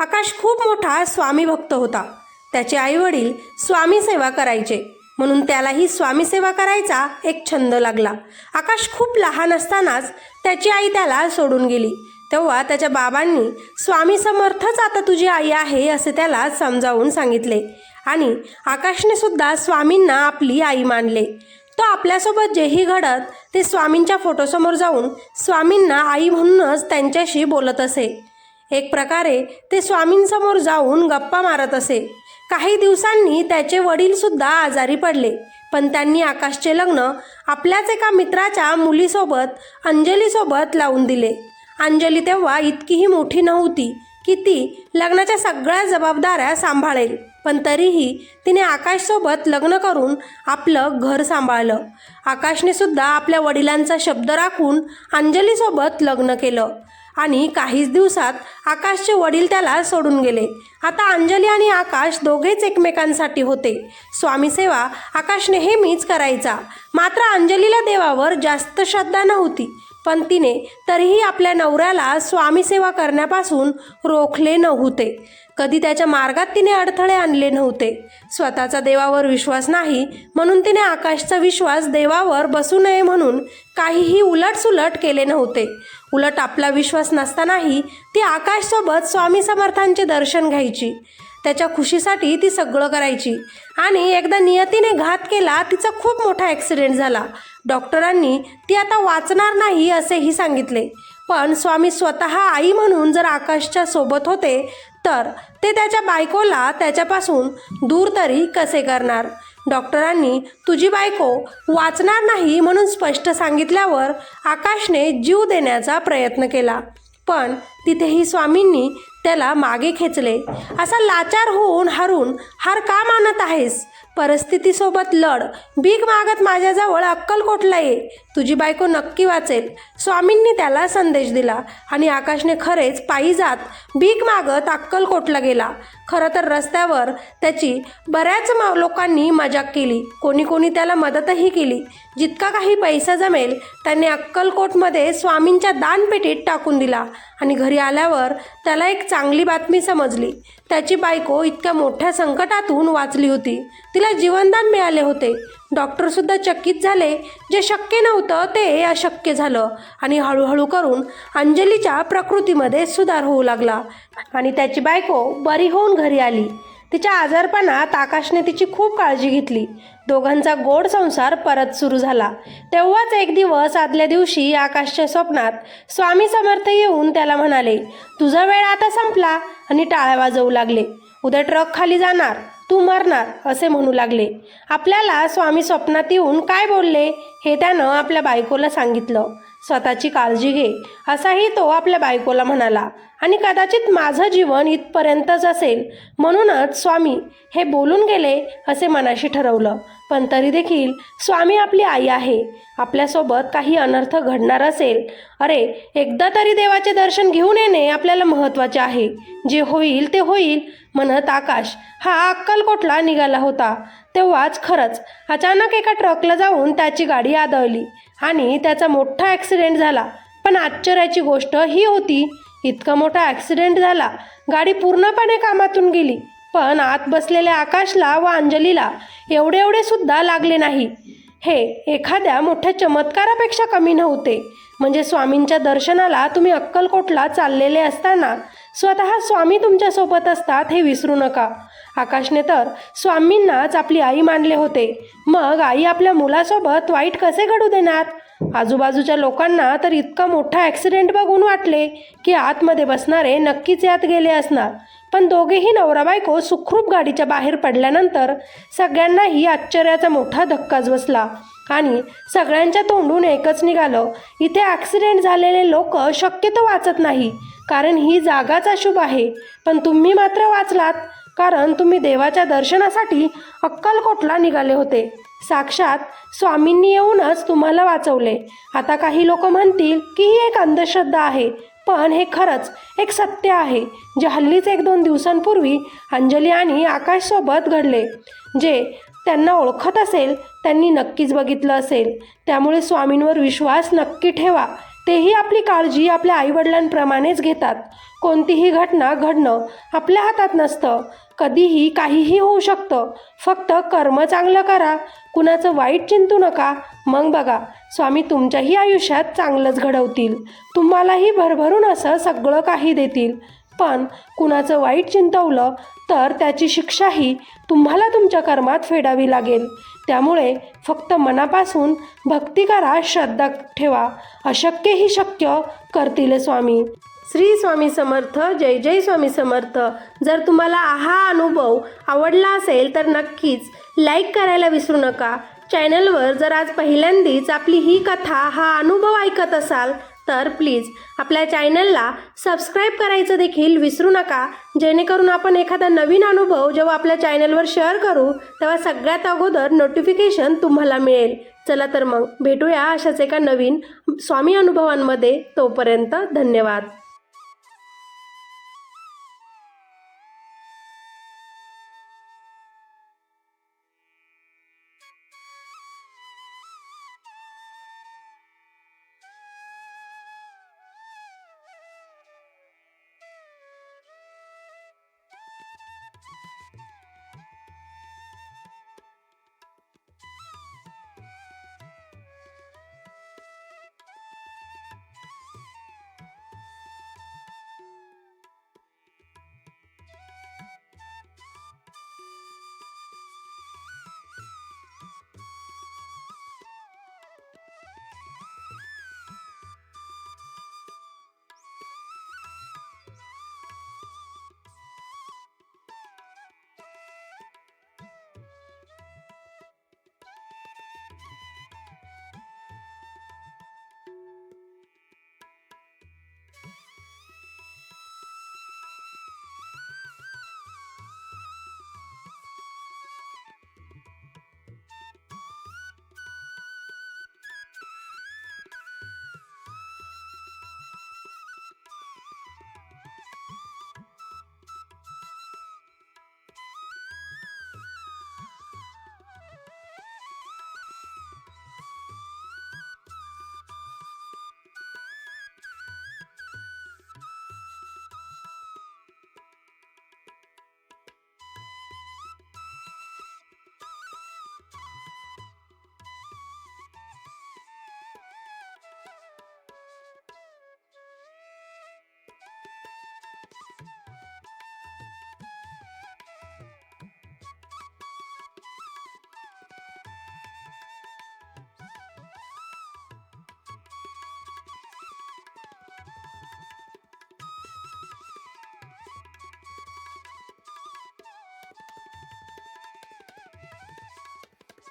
आकाश खूप मोठा स्वामी भक्त होता. त्याचे आईवडील स्वामी सेवा करायचे. म्हणून त्यालाही स्वामी सेवा करायचा एक छंद लागला. आकाश खूप लहान असतानाच त्याची आई त्याला सोडून गेली. तेव्हा त्याच्या बाबांनी स्वामी समर्थच आता तुझी आई आहे असे त्याला समजावून सांगितले. आणि आकाशने सुद्धा स्वामींना आपली आई मानले. तो आपल्यासोबत जेही घडत ते स्वामींच्या फोटोसमोर जाऊन स्वामींना आई म्हणूनच त्यांच्याशी बोलत असे. एक प्रकारे ते स्वामींसमोर जाऊन गप्पा मारत असे. काही दिवसांनी त्याचे वडीलसुद्धा आजारी पडले पण त्यांनी आकाशचे लग्न आपल्याच एका मित्राच्या मुलीसोबत अंजलीसोबत लावून दिले. अंजली तेव्हा इतकीही मोठी नव्हती की ती लग्नाच्या सगळ्या जबाबदाऱ्या सांभाळेल पण तरीही तिने आकाशसोबत लग्न करून आपलं घर सांभाळलं. आकाशने सुद्धा आपल्या वडिलांचा शब्द राखून अंजलीसोबत लग्न केलं. आणि काहीच दिवसात आकाशचे वडील त्याला सोडून गेले. आता अंजली आणि आकाश दोघेच एकमेकांसाठी होते. स्वामीसेवा आकाश नेहमीच करायचा. मात्र अंजलीला देवावर जास्त श्रद्धा नव्हती. पण तिने तरीही आपल्या नवऱ्याला स्वामीसेवा करण्यापासून रोखले नव्हते. कधी त्याच्या मार्गात तिने अडथळे आणले नव्हते. स्वतःचा देवावर विश्वास नाही म्हणून तिने आकाशचा विश्वास देवावर बसू नये म्हणून काहीही उलटसुलट केले नव्हते. उलट आपला विश्वास नसतानाही ती आकाशसोबत स्वामी समर्थांचे दर्शन घ्यायची. त्याच्या खुशीसाठी ती सगळं करायची. आणि एकदा नियतीने घात केला तिचा खूप मोठा ॲक्सिडेंट झाला. डॉक्टरांनी ती आता वाचणार नाही असेही सांगितले. पण स्वामी स्वतः आई म्हणून जर आकाशच्या सोबत होते तर ते त्याच्या बायकोला त्याच्यापासून दूर तरी कसे करणार? डॉक्टरांनी तुझी बायको वाचणार नाही म्हणून स्पष्ट सांगितल्यावर आकाशने जीव देण्याचा प्रयत्न केला. पण तिथेही स्वामींनी त्याला मागे खेचले. असा लाचार होऊन हरून हार का मानत आहेस? परिस्थितीसोबत लढ. भीक मागत माझ्याजवळ अक्कलकोटला ये तुझी बायको नक्की वाचेल. स्वामींनी त्याला संदेश दिला आणि आकाशने खरेच पायी जात भीक मागत अक्कलकोटला गेला. खरं तर रस्त्यावर त्याची बऱ्याच लोकांनी मजाक केली. कोणी कोणी त्याला मदतही केली. जितका काही पैसा जमेल त्याने अक्कलकोटमध्ये स्वामींच्या दानपेटीत टाकून दिला आणि घरी आल्यावर त्याला एक चांगली बातमी समजली. त्याची बायको इतक्या मोठ्या संकटातून वाचली होती. तिला जीवनदान मिळाले होते. डॉक्टरसुद्धा चकित झाले. जे शक्य नव्हतं ते अशक्य झालं आणि हळूहळू करून अंजलीच्या प्रकृतीमध्ये सुधार होऊ लागला आणि त्याची बायको बरी होऊन घरी आली. तिच्या आजारपणात आकाशने तिची खूप काळजी घेतली. दोघांचा गोड संसार परत सुरू झाला. तेव्हाच एक दिवस आदल्या दिवशी आकाशच्या स्वप्नात स्वामी समर्थ येऊन त्याला म्हणाले तुझा वेळ आता संपला. आणि टाळ्या वाजवू लागले. उद्या ट्रक खाली जाणार तू मरणार असे म्हणू लागले. आपल्याला स्वामी स्वप्नात येऊन काय बोलले? हे त्यानं आपल्या बायकोला सांगितलं. स्वतःची काळजी घे असाही तो आपल्या बायकोला म्हणाला. आणि कदाचित माझं जीवन इथपर्यंतच असेल म्हणूनच स्वामी हे बोलून गेले असे मनाशी ठरवलं. पण तरी देखील स्वामी आपली आई आहे. आपल्यासोबत काही अनर्थ घडणार असेल. अरे एकदा तरी देवाचे दर्शन घेऊन येणे आपल्याला महत्त्वाचे आहे. जे होईल ते होईल म्हणत आकाश हा अक्कलकोटला निघाला होता. तेव्हाच खरंच अचानक एका ट्रकला जाऊन त्याची गाडी आदळली आणि त्याचा मोठा ॲक्सिडेंट झाला. पण आश्चर्याची गोष्ट ही होती इतका मोठा ॲक्सिडेंट झाला. गाडी पूर्णपणे कामातून गेली. पण आत बसलेल्या आकाशला व अंजलीला एवढे एवढे सुद्धा लागले नाही. हे एखाद्या मोठ्या चमत्कारापेक्षा कमी नव्हते. म्हणजे स्वामींच्या दर्शनाला तुम्ही अक्कलकोटला चाललेले असताना स्वतः स्वामी तुमच्यासोबत असतात हे विसरू नका. आकाशने तर स्वामींनाच आपली आई मानले होते. मग आई आपल्या मुलासोबत वाईट कसे घडू देणार? आजूबाजूच्या लोकांना तर इतका मोठा ॲक्सिडेंट बघून वाटले की आतमध्ये बसणारे नक्कीच यात गेले असणार. पण दोघेही नवरा बायको सुखरूप गाडीच्या बाहेर पडल्यानंतर सगळ्यांनाही आश्चर्याचा मोठा धक्काच बसला. आणि सगळ्यांच्या तोंडून एकच निघालं इथे ॲक्सिडेंट झालेले लोक शक्यतो वाचत नाही कारण ही जागाच अशुभ आहे. पण तुम्ही मात्र वाचलात कारण तुम्ही देवाच्या दर्शनासाठी अक्कलकोटला निघाले होते. साक्षात स्वामींनी येऊनच तुम्हाला वाचवले. आता काही लोक म्हणतील की ही एक अंधश्रद्धा आहे पण हे खरंच एक सत्य आहे जे हल्लीच एक दोन दिवसांपूर्वी अंजली आणि आकाशसोबत घडले जे त्यांना ओळखत असेल त्यांनी नक्कीच बघितलं असेल. त्यामुळे स्वामींवर विश्वास नक्की ठेवा. तेही आपली काळजी आपल्या आईवडिलांप्रमाणेच घेतात. कोणतीही घटना घडणं आपल्या हातात नसतं. कधीही काहीही होऊ शकतं. फक्त कर्म चांगलं करा. कुणाचं वाईट चिंतू नका. मग बघा स्वामी तुमच्याही आयुष्यात चांगलंच घडवतील. तुम्हालाही भरभरून असं सगळं काही देतील. पण कुणाचं वाईट चिंतवलं तर त्याची शिक्षाही तुम्हाला तुमच्या कर्मात फेडावी लागेल. त्यामुळे फक्त मनापासून भक्ती करा श्रद्धा ठेवा. अशक्यही शक्य करतील स्वामी. श्री स्वामी समर्थ जय जय स्वामी समर्थ. जर तुम्हाला हा अनुभव आवडला असेल तर नक्कीच लाईक करायला विसरू नका. चॅनलवर जर आज पहिल्यांदीच आपली ही कथा हा अनुभव ऐकत असाल तर प्लीज आपल्या चॅनलला सबस्क्राईब करायचं देखील विसरू नका. जेणेकरून आपण एखादा नवीन अनुभव जेव्हा आपल्या चॅनलवर शेअर करू तेव्हा सगळ्यात अगोदर नोटिफिकेशन तुम्हाला मिळेल. चला तर मग भेटूया अशाच एका नवीन स्वामी अनुभवांमध्ये. तोपर्यंत धन्यवाद.